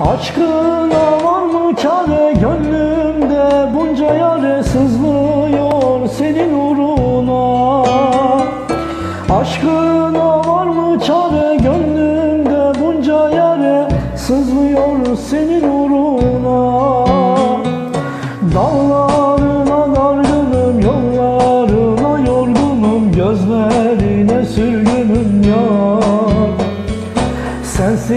Aşkına var mı çare gönlümde bunca yare sızlıyor senin uğruna? Aşkına var mı çare gönlümde bunca yare sızlıyor senin uğruna?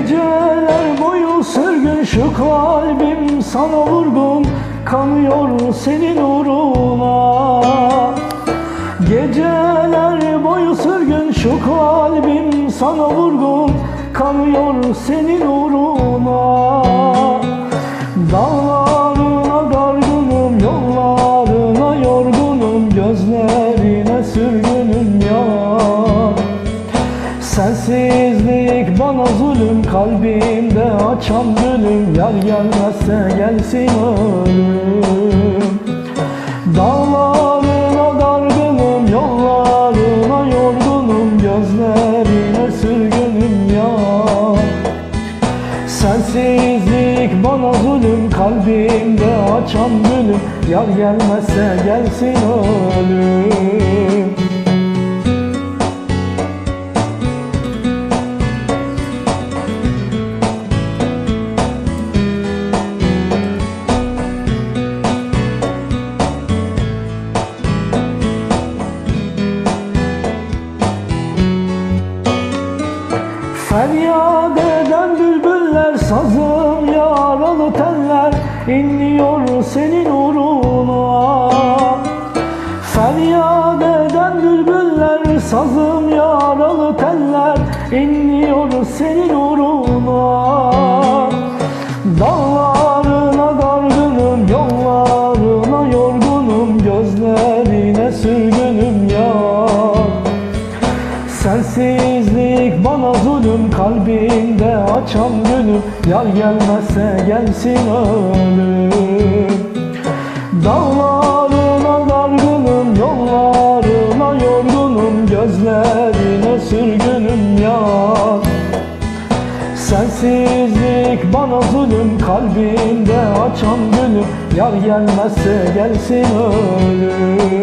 Geceler boyu sürgün şu kalbim sana vurgun Kanıyor senin uğruna. Geceler boyu sürgün şu kalbim sana vurgun Kanıyor senin uğruna. Dağlarına dargınım yollarına yorgunum Gözlerine kalbimde açan gülüm Yar gelmezse gelsin ölüm. Dağlarına dargınım yollarına yorgunum Gözlerine sürgünüm yar Sensizlik bana zulüm kalbimde açan gülüm Yar gelmezse gelsin ölüm inliyor senin uğruna. Feryat eden bülbüller sazım yaralı teller inliyor senin uğruna. Dağlarına dargınım yollarına yorgunum gözlerine sürgünüm yar Sensizlik bana zulüm kalbimde açan gülüm Yar gelmezse gelsin ölüm. Dağlarına dargınım yollarına yorgunum Gözlerine sürgünüm yar Sensizlik bana zulüm kalbimde açan gülüm Yar gelmezse gelsin ölüm